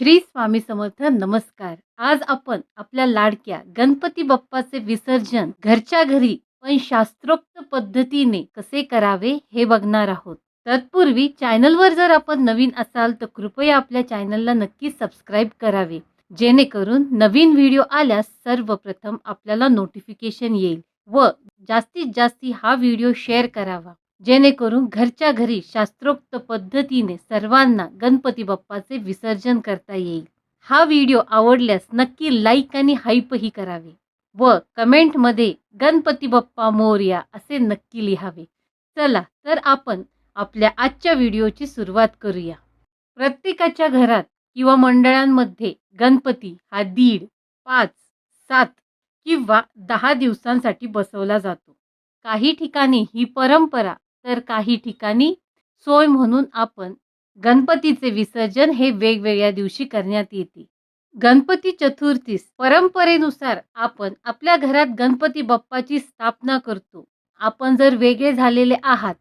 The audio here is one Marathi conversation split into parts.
श्री स्वामी समर्थ नमस्कार. आज आपण आपल्या लाडक्या गणपती बाप्पाचे विसर्जन घरच्या घरी पण शास्त्रोक्त पद्धतीने कसे करावे हे बघणार आहोत. तत्पूर्वी चॅनलवर जर आपण नवीन असाल तर कृपया आपल्या चॅनलला नक्की सबस्क्राईब करावे. जेणेकरून नवीन व्हिडिओ आल्यास सर्वप्रथम आपल्याला नोटिफिकेशन येईल व जास्तीत जास्ती हा व्हिडिओ शेअर करावा. जेणेकरून घरच्या घरी शास्त्रोक्त पद्धतीने सर्वांना गणपती बाप्पाचे विसर्जन करता येईल. हा व्हिडिओ आवडल्यास नक्की लाईक आणि हाईपही करावे व कमेंटमध्ये गणपती बाप्पा मोरया असे नक्की लिहावे. चला तर आपण आपल्या आजच्या व्हिडिओची सुरुवात करूया. प्रत्येकाच्या घरात किंवा मंडळांमध्ये गणपती हा दीड पाच सात किंवा दहा दिवसांसाठी बसवला जातो. काही ठिकाणी ही परंपरा तर काही ठिकाणी सोय म्हणून आपण गणपतीचे विसर्जन हे वेगवेगळ्या दिवशी करण्यात येते. गणपती चतुर्थीस परंपरेनुसार आपण आपल्या घरात गणपती बाप्पाची स्थापना करतो. आपण जर वेगळे झालेले आहात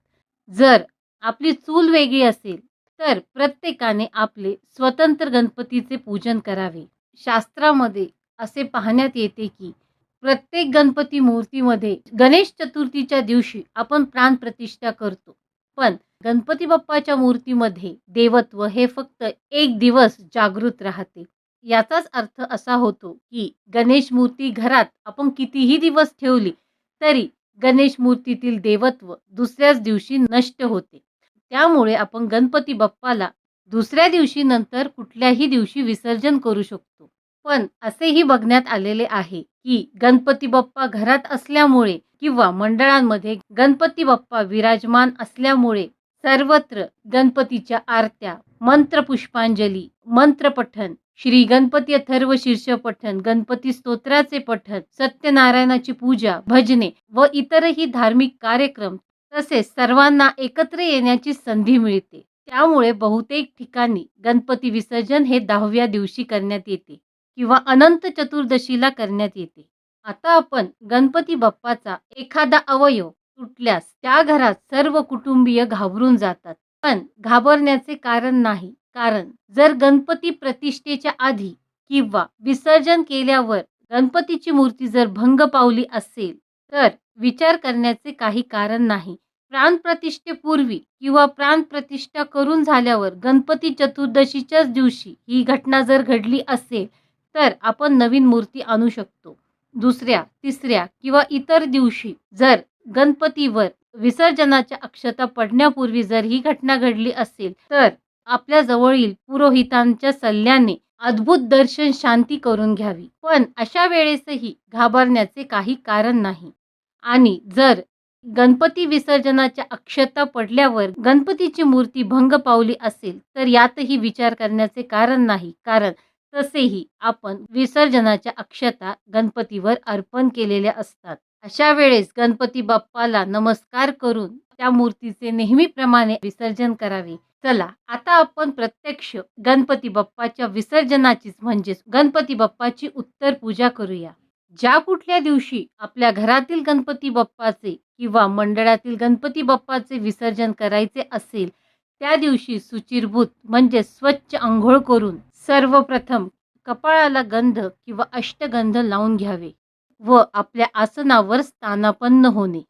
जर आपली चूल वेगळी असेल तर प्रत्येकाने आपले स्वतंत्र गणपतीचे पूजन करावे. शास्त्रामध्ये असे पाहण्यात येते की प्रत्येक गणपती मूर्तीमध्ये गणेश चतुर्थीच्या दिवशी आपण प्राण प्रतिष्ठा करतो. पण गणपती बाप्पाच्या मूर्तीमध्ये देवत्व हे फक्त एक दिवस जागृत राहते. याचाच अर्थ असा होतो की गणेश मूर्ती घरात आपण कितीही दिवस ठेवली तरी गणेश मूर्तीतील देवत्व दुसऱ्याच दिवशी नष्ट होते. त्यामुळे आपण गणपती बाप्पाला दुसऱ्या दिवशी नंतर कुठल्याही दिवशी विसर्जन करू शकतो. पण असेही बघण्यात आलेले आहे की गणपती बाप्पा घरात असल्यामुळे किंवा मंडळांमध्ये गणपती बाप्पा विराजमान असल्यामुळे सर्वत्र गणपतीच्या आरत्या मंत्रपुष्पांजली मंत्रपठन श्री गणपती अथर्व शीर्ष पठन गणपती स्तोत्राचे पठन सत्यनारायणाची पूजा भजने व इतरही धार्मिक कार्यक्रम तसेच सर्वांना एकत्र येण्याची संधी मिळते. त्यामुळे बहुतेक ठिकाणी गणपती विसर्जन हे दहाव्या दिवशी करण्यात येते. किंवा अनंत चतुर्दशीला करण्यात येते. आता आपण गणपती बाप्पाचा एखादा अवयव तुटल्यास त्या घरात सर्व कुटुंबीय घाबरून जातात. पण घाबरण्याचे कारण नाही. कारण जर गणपती प्रतिष्ठेच्या आधी किंवा विसर्जन केल्यावर गणपतीची मूर्ती जर भंग पावली असेल तर विचार करण्याचे काही कारण नाही. प्राणप्रतिष्ठेपूर्वी किंवा प्राणप्रतिष्ठा करून झाल्यावर गणपती चतुर्दशीच्याच दिवशी ही घटना जर घडली असेल तर आपण नवीन मूर्ती आणू शकतो. दुसऱ्या तिसऱ्या किंवा इतर दिवशी जर गणपतीवर विसर्जनाच्या अक्षता पडण्यापूर्वी जर ही घटना घडली असेल तर आपल्या जवळील पुरोहितांच्या सल्ल्याने अद्भुत दर्शन शांती करून घ्यावी. पण अशा वेळेसही घाबरण्याचे काही कारण नाही. आणि जर गणपती विसर्जनाच्या अक्षता पडल्यावर गणपतीची मूर्ती भंग पावली असेल तर यातही विचार करण्याचे कारण नाही. कारण तसेही आपण विसर्जनाच्या अक्षता गणपतीवर अर्पण केलेल्या असतात. अशा वेळेस गणपती बाप्पाला नमस्कार करून त्या मूर्तीचे नेहमीप्रमाणे विसर्जन करावे. चला आता आपण प्रत्यक्ष गणपती बाप्पाच्या विसर्जनाचीच म्हणजेच गणपती बाप्पाची उत्तर पूजा करूया. ज्या कुठल्या दिवशी आपल्या घरातील गणपती बाप्पाचे किंवा मंडळातील गणपती बाप्पाचे विसर्जन करायचे असेल त्या दिवशी सुचिरभूत म्हणजे स्वच्छ आंघोळ करून सर्वप्रथम कपाळाला गंध किंवा अष्टगंध लावून घ्यावे व आपल्या आसनावर स्थानापन्न होणे.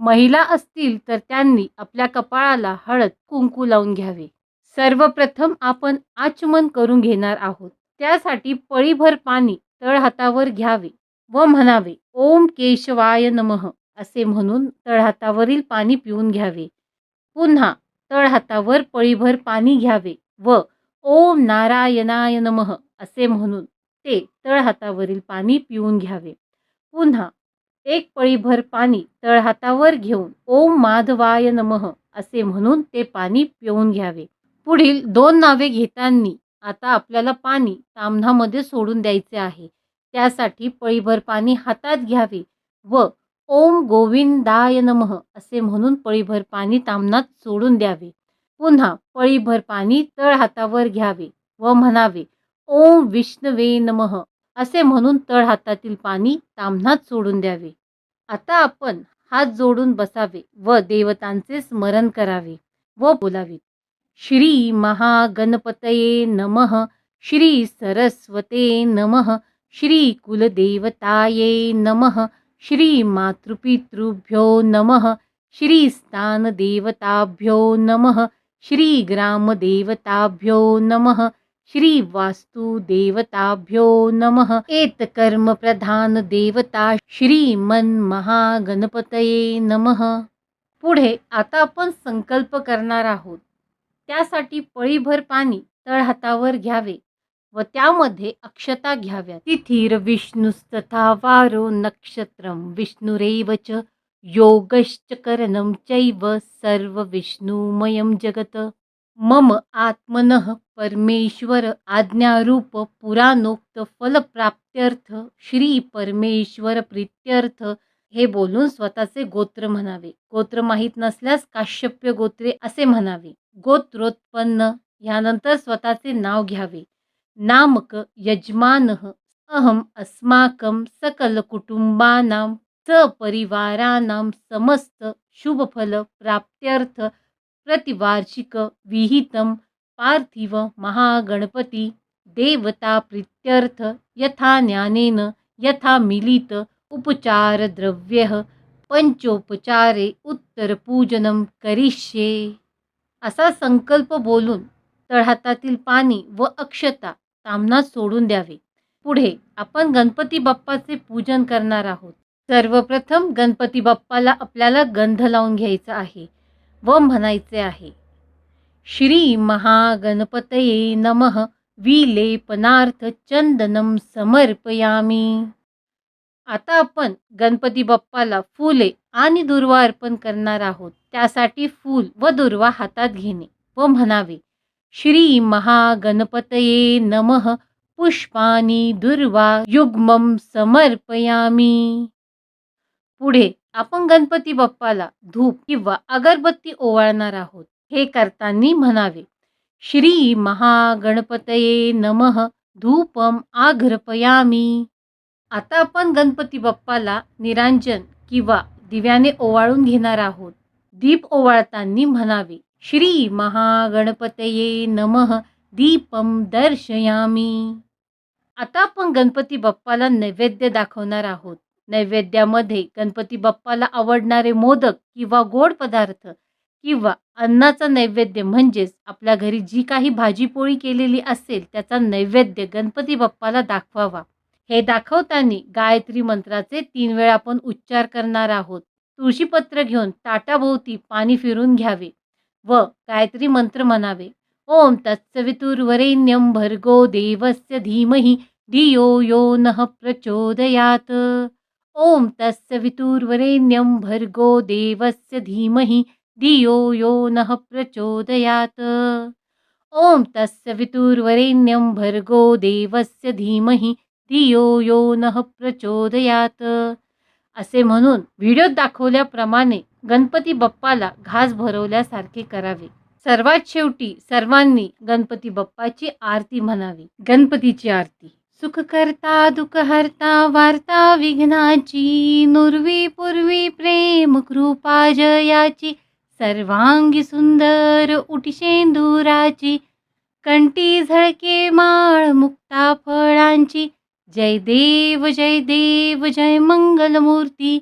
महिला असतील तर त्यांनी आपल्या कपाळाला हळद कुंकू लावून घ्यावे. सर्वप्रथम आपण आचमन करून घेणार आहोत. त्यासाठी पळीभर पाणी तळहातावर घ्यावे व म्हणावे ओम केशवाय नमः असे म्हणून तळहातावरील पाणी पिऊन घ्यावे. पुन्हा तळहातावर पळीभर पाणी घ्यावे व ओम नारायणाय नमः असे म्हणून ते तळहातावरील पाणी पिऊन घ्यावे. पुन्हा एक पळीभर पाणी तळहातावर घेऊन ओम माधवाय नमः असे म्हणून ते पाणी पिऊन घ्यावे. पुढील दोन नावे घेताना आता आपल्याला पाणी तामणामध्ये सोडून द्यायचे आहे. त्यासाठी पळीभर पाणी हातात घ्यावे व ओम गोविंदाय नमः असे म्हणून पळीभर पाणी तामणात सोडून द्यावे. पुन्हा पळीभर पाणी तळ हातावर घ्यावे व म्हणावे ओम विष्णवे नमः असे म्हणून तळ हातातील पाणी तामणात सोडून द्यावे. आता आपण हात जोडून बसावे व देवतांचे स्मरण करावे व बोलावे. श्री महागणपतये नमः श्री सरस्वते नमः श्री कुलदेवताये नमः श्री मातृपितृभ्यो नमः श्रीस्थानदेवताभ्यो नमः श्री ग्रामदेवताभ्यो नमः श्री वास्तुदेवताभ्यो नमः। एतकर्म प्रधान देवता श्रीमन महागणपतये नमः। पुढे आता आपण संकल्प करणार आहोत त्यासाठी पळीभर पाणी तळहातावर घ्यावे. व त्यामध्ये अक्षता घ्याव्या तिथीर विष्णुस्तथा वारो नक्षत्रम विष्णुरेव च योगश्च करणं चैव सर्व विष्णुमयं जगत. मम आत्मनः परमेश्वर आज्ञारूप पुराणोक्त फलप्राप्त्यर्थ श्री परमेश्वर प्रीत्यर्थ हे बोलून स्वतःचे गोत्र म्हणावे. गोत्र माहीत नसल्यास काश्यप्य गोत्रे असे म्हणावे. गोत्रोत्पन्न यानंतर स्वतःचे नाव घ्यावे. नामक यजमान अहम अस्माकं सकल कुटुंबानां सपरिवाराणां समस्त शुभफल प्राप्त्यर्थ प्रतिवार्षिक विहितं पार्थिव महागणपती देवता प्रीत्यर्थ यथा ज्ञानेन यथा मिलित उपचार द्रव्य पंचोपचारे उत्तरपूजनं करिष्ये। असा संकल्प बोलून तळहातातील पाणी व अक्षता तामनात सोडून द्यावे. पुढे आपण गणपती बाप्पाचे पूजन करणार आहोत. सर्वप्रथम गणपती बाप्पाला आपल्याला गंध लावून घ्यायचा आहे व म्हणायचे आहे श्री महागणपतये नमः विलेपनार्थ चंदनम समर्पयामी. आता आपण गणपती बाप्पाला फुले आणि दुर्वा अर्पण करणार आहोत. त्यासाठी फूल व दुर्वा हातात घेणे व म्हणावे श्री महागणपतये नमः. पुष्पानी दुर्वा युग्मम समर्पयामी. पुढे आपण गणपती बाप्पाला धूप किंवा अगरबत्ती ओवाळणार आहोत हे करताना म्हणावे. श्री महागणपतये नमः. धूपम आघ्रपयामी. आता आपण गणपती बाप्पाला निरांजन किंवा दिव्याने ओवाळून घेणार आहोत. दीप ओवाळताना म्हणावे. श्री महागणपतये नमः. दीपम दर्शयामी. आता आपण गणपती बाप्पाला नैवेद्य दाखवणार आहोत. नैवेद्यामध्ये गणपती बाप्पाला आवडणारे मोदक किंवा गोड पदार्थ किंवा अन्नाचा नैवेद्य म्हणजेच आपल्या घरी जी काही भाजीपोळी केलेली असेल त्याचा नैवेद्य गणपती बाप्पाला दाखवावा. हे दाखवताना गायत्री मंत्राचे तीन वेळा आपण उच्चार करणार आहोत. तुळशीपत्र घेऊन ताटाभोवती पाणी फिरून घ्यावे. व गायत्री मंत्र म्हणावे. ओम तत्सवितुर्वरेण्यम भर्गो देवस्य धीमहि धियो यो नः प्रचोदयात. ओम तत्सवितुर्वरेण्यम भर्गो देवस्य धीमहि धियो यो नः प्रचोदयात. ओम तत्सवितुर्वरेण्यं भर्गो देवस्य धीमहि धियो यो नः प्रचोदयात. असे म्हणून व्हिडिओत दाखवल्याप्रमाणे गणपती बाप्पाला घास भरवल्यासारखे करावे. सर्वात शेवटी सर्वांनी गणपती बाप्पाची आरती म्हणावी. गणपतीची आरती. सुख करता हरता वार्ता विघ्नाची नुर्वी पूर्वी प्रेम कृपा जयाची सर्वांगी सुंदर उटी कंटी झळके माळ मुक्ता फळांची जय देव जय देव जय मंगलमूर्ती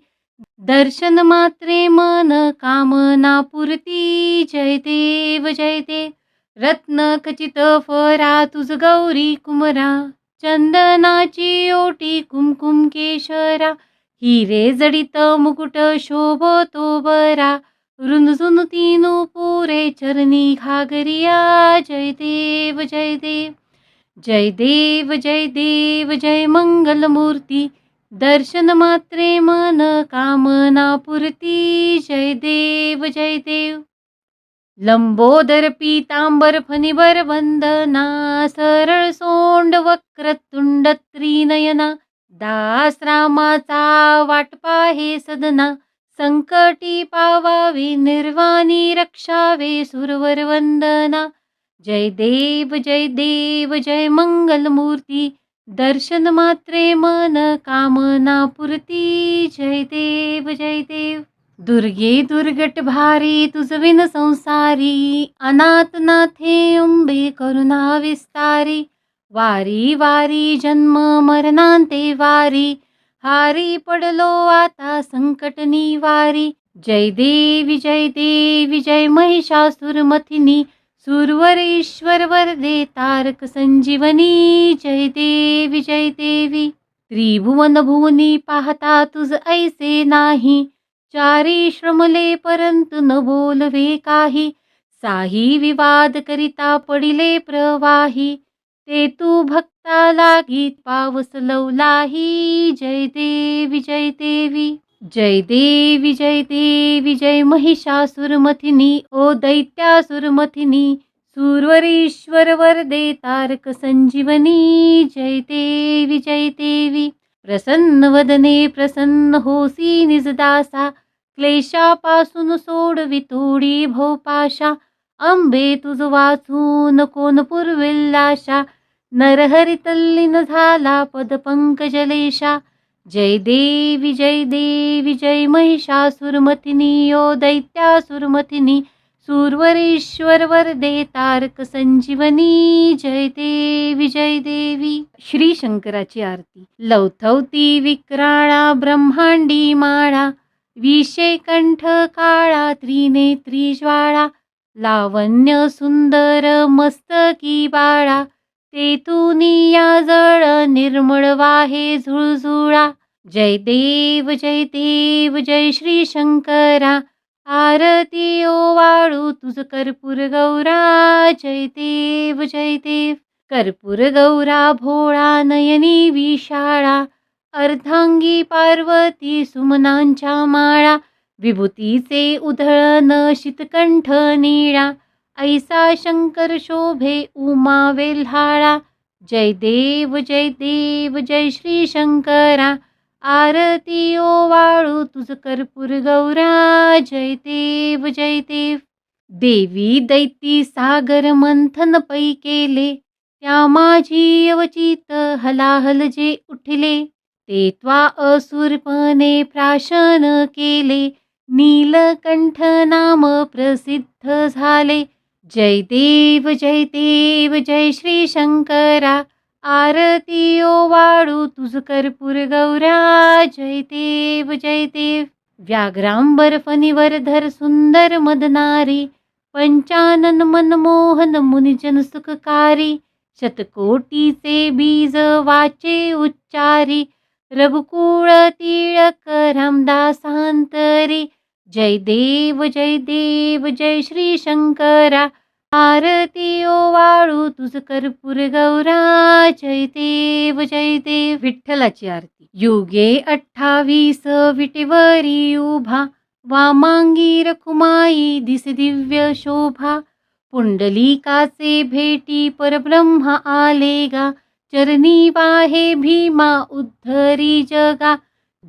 दर्शन मात्रे मन कामना पुरती जय देव जय देव रत्न खचित फरा तुझ गौरी कुमरा. चंदनाची ओटी कुमकुम केशरा. हिरे जडित मुकुट शोभतो बरा. रुंदुन तीनु पुरे चरणी घागरिया. जय देव जय देव जय देव जय देव जय मंगलमूर्ती. दर्शन मात्रे मन कामना पुरती जय देव जय देव. लंबोदर पीतांबर फणिबर वंदना सरळ सोंड वक्रतुंड त्रिनयना दास रामाचा वाटपा हे सदना संकटी पावावे निर्वाणी रक्षावे सुरवर वंदना. जय देव जय देव जय मंगलमूर्ती दर्शन मात्रे मन कामना पुरती जय देव जय देव. दुर्गे दुर्गट भारी तुझविन संसारी. अनाथनाथे अंबे करुणा विस्तारी. वारी वारी जन्म मरणांते वारी. हारी पडलो आता संकट निवारी. जय देवी जय देवी जय महिषासुरमथिनी. सुरवर ईश्वर वरदे तारक संजीवनी जय देवी जय देवी त्रिभुवन भुवनी पाहता तुझ ऐसे नाही चारी श्रमले परंतु न बोलवे काही। साही विवाद करिता पडिले प्रवाही ते तू भक्ता लागी पावस लवलाही जय देवी जय देवी जय देवी जय देवी जय महिषासुरमथिनी ओ दैत्यासुरमथिनी सूर्वरीश्वर वरदे तारक संजीवनी जय देवी जय देवी। प्रसन्न वदने प्रसन्न होसी निजदासा क्लेशापासून सोडवी तोडी भोपाशा अंबे तुझ वाचून कोण पुरविल्लाशा नरहरितल्लीन झाला पद पंकजलेशा जय देवी जय देवी जय महिषासुरमतिनी यो दैत्यासुरमतिनी सूर्वरेश्वर वरदे तारक संजीवनी जय देवी जय देवी। श्री शंकराची आरती लवथवती विक्राळा ब्रह्मांडी माळा विषे कंठ काळा त्रिनेत्री ज्वाळा लावण्य सुंदर मस्तकी बाळा तेतुनिया जळ निर्मळ वाहे झुळझुळा. जय देव जय देव जय श्री शंकरा आरती ओ वाळू तुझ कर्पूर गौरा. जय देव जय देव. कर्पूर गौरा भोळा नयनी विशाळा. अर्धांगी पार्वती सुमनांच्या माळा. विभूतीचे उधळन शीतकंठ निळा. ऐसा शंकर शोभे उमा वेल्हाळा जय देव जय देव जय श्री शंकरा आरती ओ वाळू तुझ कर्पूर गौरा जय देव जय देव. देवी दैती सागर मंथन पै केले त्या माझी अवचित हलाहल जे उठले ते त्वा असुरपणे प्राशन केले नीलकंठ नाम प्रसिद्ध झाले जय देव जय देव जय श्री शंकरा आरती ओ वाळू तुझ कर्पूर गौरा जय देव जय देव व्याघ्रांबर फणीवर धर सुंदर मदनारी पंचानन मनमोहन मुनिजन सुखकारी शतकोटीचे बीज वाचे उच्चारी रघुकुळ तिळक रामदासांतरी जय देव जय देव जय श्री शंकरा. आरती ओ वाळू तुझ कर्पूर गौरा. जय देव जय देव. विठ्ठलाची आरती. युगे अठ्ठावीस विटेवरी उभा. वामांगी रखुमाई दिस दिव्य शोभा. पुंडलिकाचे भेटी परब्रह्म आले गा चरणी वाहे भीमा उद्धरी जगा.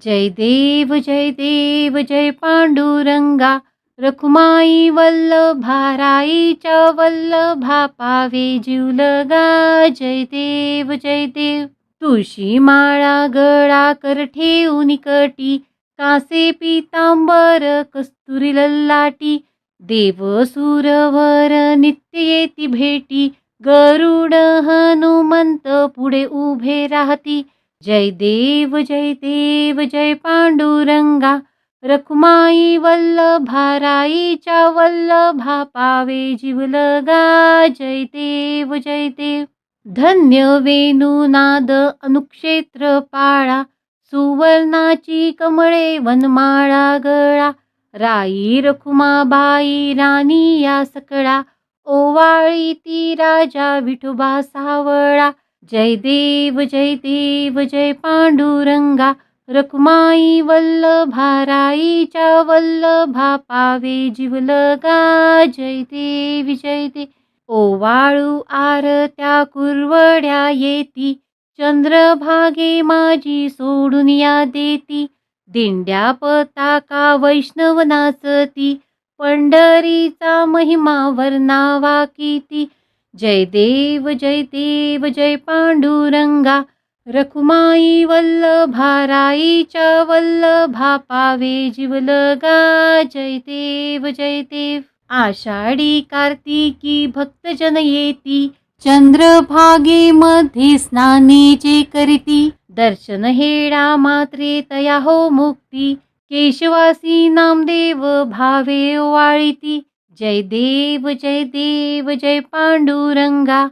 जय देव जय देव जय पांडुरंगा रखुमाई वल्लभाराईच्या वल्लभा पावे जीवलगा जय देव जय देव. तुळशी माळा गळा कर ठेवून कटी कासे पितांबर कस्तुरी लल्लाटी देव सुरवर नित्य येती भेटी गरुड हनुमंत पुढे उभे राहती जय देव जय देव जय पांडुरंगा रखुमाई वल्लभा राईचा वल्लभा पावे जीवलगा जय देव जय देव. धन्य वेणुनाद अनुक्षेत्र पाळा सुवर्णाची कमळे वनमाळा गळा. राई रखुमाबाई राणी या सकळा ओवाळी ती राजा विठोबा सावळा. जय देव जय देव जय पांडुरंगा रखुमाई वल्लभाराईच्या वल्लभा पावे जीवलगा जय देव जय दे ओवाळू आरत्या कुरवड्या येती चंद्रभागे माझी सोडून या देती दिंड्या पताका वैष्णव नाचती पंढरीचा महिमा वर्णावा किती जय देव जय देव जय पांडुरंगा रखुमाई वल्लभाराईच्या वल्लभा पावे जीवलगा जय देव जय देव। आषाढी कार्तिकी भक्तजन येती चंद्रभागे मध्ये स्नाने जे करीती दर्शन हेडा मात्रे तया हो मुक्ती केशवासी नामदेव भावे वाळीती जय देव जय देव जय पांडुरंगा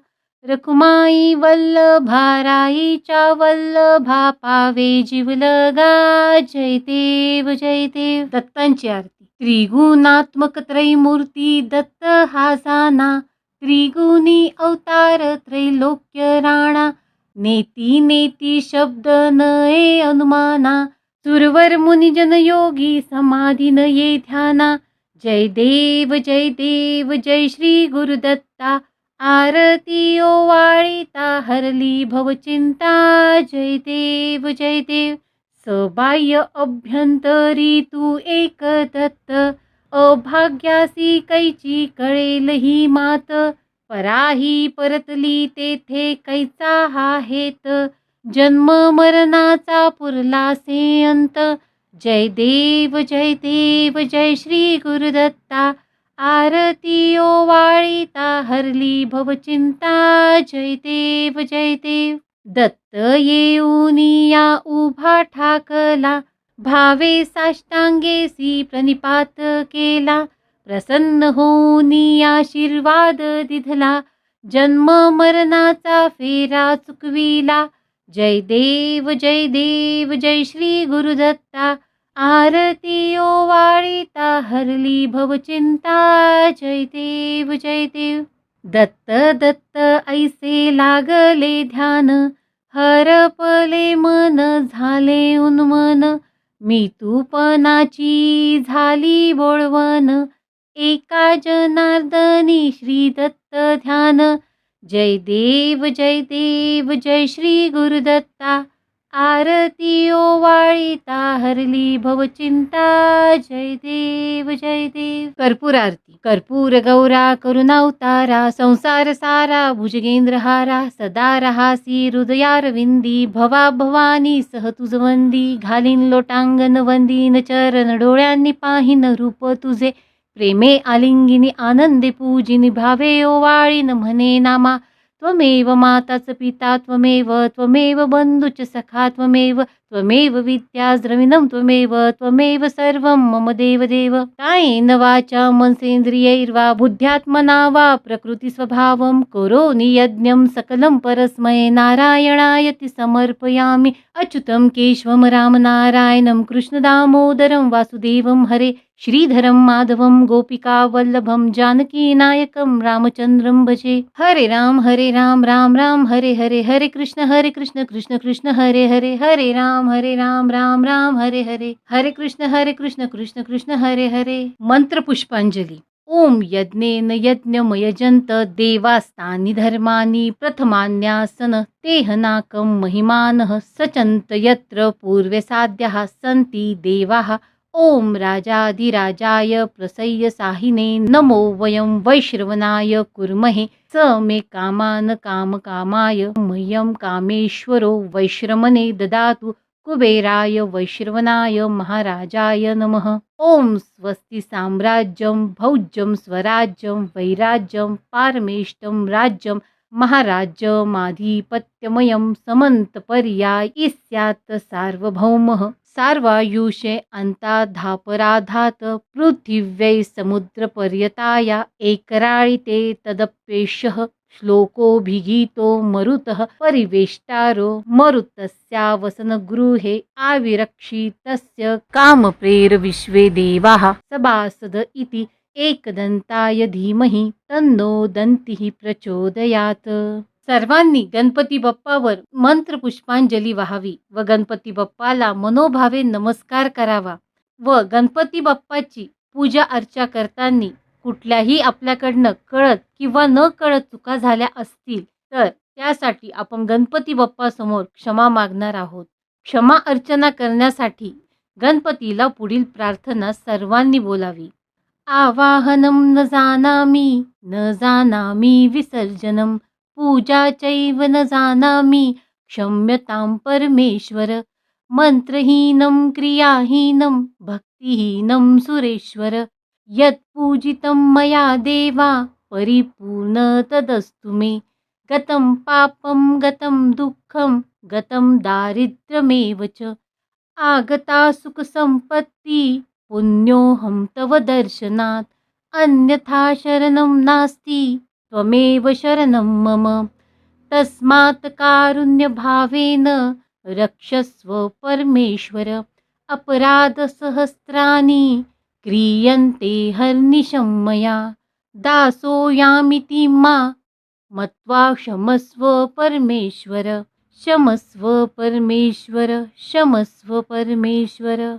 रखुमाई वल्लभाराईच्या वल्लभा पावे जीवलगा जय देव जय देव. दत्तांची आरती. त्रिगुणात्मक त्रैमूर्ती दत्त हा जाना त्रिगुणी अवतार त्रैलोक्य राणा नेती नेती शब्द नये अनुमाना सुरवर मुनिजन योगी समाधी न ये ध्याना जय देव जय देव जय श्री गुरुदत्ता. आरती वाळीता हरली भवचिंता जय देव जय देव. सबाह्य अभ्यंतरी तू एक दत्त. अभाग्यासी कैची कळेल ही मात. पराही परतली तेथे कैचा हा हेत. जन्म मरणाचा पुरला से अंत. जय देव जय देव जय श्री गुरुदत्ता. आरती वाळीता हरली भवचिंता जय देव जय देव. दत्त येऊनिया उभा ठाकला. भावे साष्टांगेसी प्रणिपात केला. प्रसन्न होऊन आशीर्वाद दिधला. जन्म मरणाचा फेरा चुकविला. जय देव जय देव जय श्री गुरुदत्ता आरती ओवाळीता हरली भवचिंता जय देव जय देव. दत्त दत्त ऐसे लागले ध्यान. हरपले मन झाले उन्मन. मी तूपनाची झाली बोळवन एका जनार्दनी श्री दत्त ध्यान. जय देव जय देव जय श्री गुरुदत्ता. आरती ओवाळीता हरली भवचिंता जय देव जय देव. कर्पूर आरती. कर्पूर गौरा करुणावतारा संसार सारा भुजगेंद्र हारा सदा रहासी हृदयारविंदी भवा भवानी सह तुझ वंदी घालीन लोटांगन वंदीन चरण डोळ्यांनी पाहिन रूप तुझे. प्रेमे आलिंगिनी आनंदे पूजिनी भावे ओवाळीन म्हणे नामा त्वमेव माताच पिता त्वमेव त्वमेव बंधुच सखा त्वमेव त्वमेव विद्याद्रविणं त्वमेव त्वमेव सर्वं मम देव देव कायेन वाचा मनसेंद्रियैर्वा बुद्ध्यात्मना वा प्रकृतिस्वभावं करोमि यज्ञं सकलं परस्मै नारायणायति समर्पयामि। अच्युतं केशवं रामनारायणं कृष्णदामोदरं वासुदेवं हरे। श्रीधरं माधवं गोपिकावल्लभं जानकीनायकं रामचन्द्रं भजे। हरे राम हरे राम राम राम हरे हरे हरे कृष्ण हरे कृष्ण कृष्ण कृष्ण हरे हरे हरे राम हरे राम राम राम हरे हरे हरे कृष्ण हरे कृष्ण कृष्ण कृष्ण हरे हरे। मंत्र पुष्पांजली ओम यज्ञेन यज्ञमयजन्त देवास्तानि धर्माणि प्रथमान्यासन तेहनाकं महिमानः सचन्त यत्र पूर्वसाद्याः सन्ति देवाः। ओम राजाधिराजाय प्रसय्य साहिने नमो वयं वैश्रवनाय कुर्महे। स मे कामान कामकामाय मह्यं कामेश्वरो वैश्रमने ददातु। कुबेराय वैश्रवनाय महाराजाय नमः। ओम स्वस्ति साम्राज्यं भौज्यं स्वराज्यं वैराज्यं पारमेष्टं राज्यं। महाराज्यमाधिपत्यमयं समन्तपर्याय स्यात् सार्वभौमः। सार्वायुषे अन्ताधापराधात् पृथिव्यै समुद्रपर्यताया एकराळिते तदप्येषः श्लोकोऽभिगीतो मरुतः परिवेष्टारो मरुतस्यावसनगृहे आविरक्षितस्य कामप्रेरविश्वे देवाः सभासद इति एकदन्ताय धीमहि तन्नो दन्तिः प्रचोदयात्। सर्वांनी गणपती बाप्पावर मंत्र पुष्पांजली व्हावी व गणपती बाप्पाला मनोभावे नमस्कार करावा व गणपती बाप्पाची पूजा अर्चा करताना कुठल्याही आपल्याकडनं कळत किंवा न कळत चुका झाल्या असतील तर त्यासाठी आपण गणपती बाप्पासमोर क्षमा मागणार आहोत. क्षमा अर्चना करण्यासाठी गणपतीला पुढील प्रार्थना सर्वांनी बोलावी. आवाहनं न जानामी न जानामि विसर्जनम. पूजा चैव न जानामि क्षम्यतां परमेश्वर। मन्त्रहीनं क्रियाहीनं भक्तिहीनं सुरेश्वर। यत्पूजितं मया देवा परिपूर्ण तदस्तु मे। गतं पापं गतं दुःखं गतं दारिद्र्यमेव च। आगता सुखसम्पत्ति पुण्योऽहं तव दर्शनात्। अन्यथा शरणं नास्ति। त्वमेव शरणं मम। तस्मात् कारुण्यभावेन रक्षस्व परमेश्वर। अपराधसहस्राणि क्रियन्ते हर्निशं मया। दासोऽयामिति मा। मत्वा क्षमस्व परमेश्वर। क्षमस्व परमेश्वर। क्षमस्व परमेश्वर।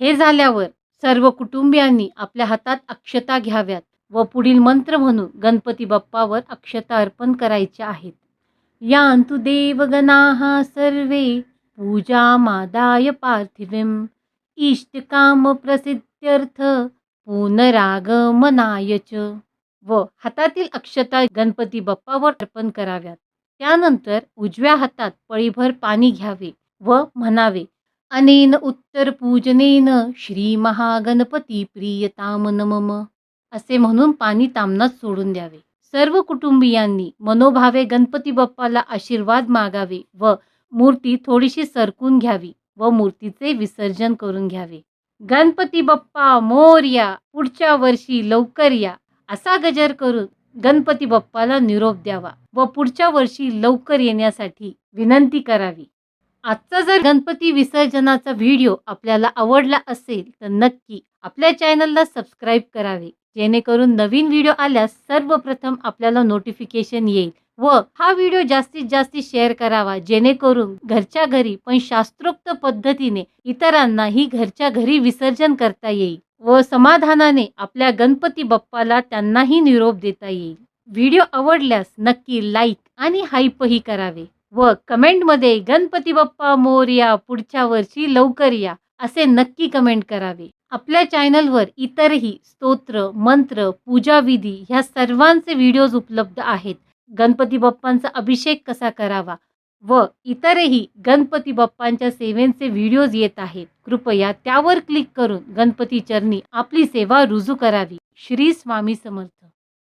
हे झाल्यावर सर्व कुटुंबियांनी आपल्या हातात अक्षता घ्याव्यात। व पुढील मंत्र म्हणून गणपती बाप्पावर अक्षता अर्पण करायच्या आहेत. यांतु देवगणाः सर्वे पूजामादाय पार्थिवीम् इष्टकामप्रसिद्ध्यर्थ पुनरागमनाय च. व हातातील अक्षता गणपती बाप्पावर अर्पण कराव्यात. त्यानंतर उजव्या हातात पळीभर पाणी घ्यावे व म्हणावे अनेन उत्तर पूजनेन श्री महागणपती प्रियताम नमम असे म्हणून पाणी तामनात सोडून द्यावे. सर्व कुटुंबियांनी मनोभावे गणपती बाप्पाला आशीर्वाद मागावे व मूर्ती थोडीशी सरकून घ्यावी व मूर्तीचे विसर्जन करून घ्यावे. गणपती बाप्पा मोर्या पुढच्या वर्षी लवकर या असा गजर करून गणपती बाप्पाला निरोप द्यावा व पुढच्या वर्षी लवकर येण्यासाठी विनंती करावी. आजचा जर गणपती विसर्जनाचा व्हिडिओ आपल्याला आवडला असेल तर नक्की आपल्या चॅनलला सबस्क्राईब करावे. जेणेकरून नवीन व्हिडिओ आल्यास सर्वप्रथम आपल्याला नोटिफिकेशन येईल व हा व्हिडिओ जास्तीत जास्त शेअर करावा. जेणेकरून घरच्या घरी पण शास्त्रोक्त पद्धतीने इतरांनाही घरच्या घरी विसर्जन करता येईल व समाधानाने आपल्या गणपती बाप्पाला त्यांनाही निरोप देता येईल. व्हिडिओ आवडल्यास नक्की लाईक आणि हाईपही करावे व कमेंटमध्ये गणपती बाप्पा मोरया पुढच्या वर्षी लवकर या असे नक्की कमेंट करावे. आपल्या चॅनलवर इतरही स्तोत्र मंत्र पूजाविधी ह्या सर्वांचे व्हिडिओज उपलब्ध आहेत. गणपती बाप्पांचा अभिषेक कसा करावा व इतरही गणपती बाप्पांच्या सेवेंचे व्हिडिओज येत आहेत. कृपया त्यावर क्लिक करून गणपती चरणी आपली सेवा रुजू करावी. श्री स्वामी समर्थ.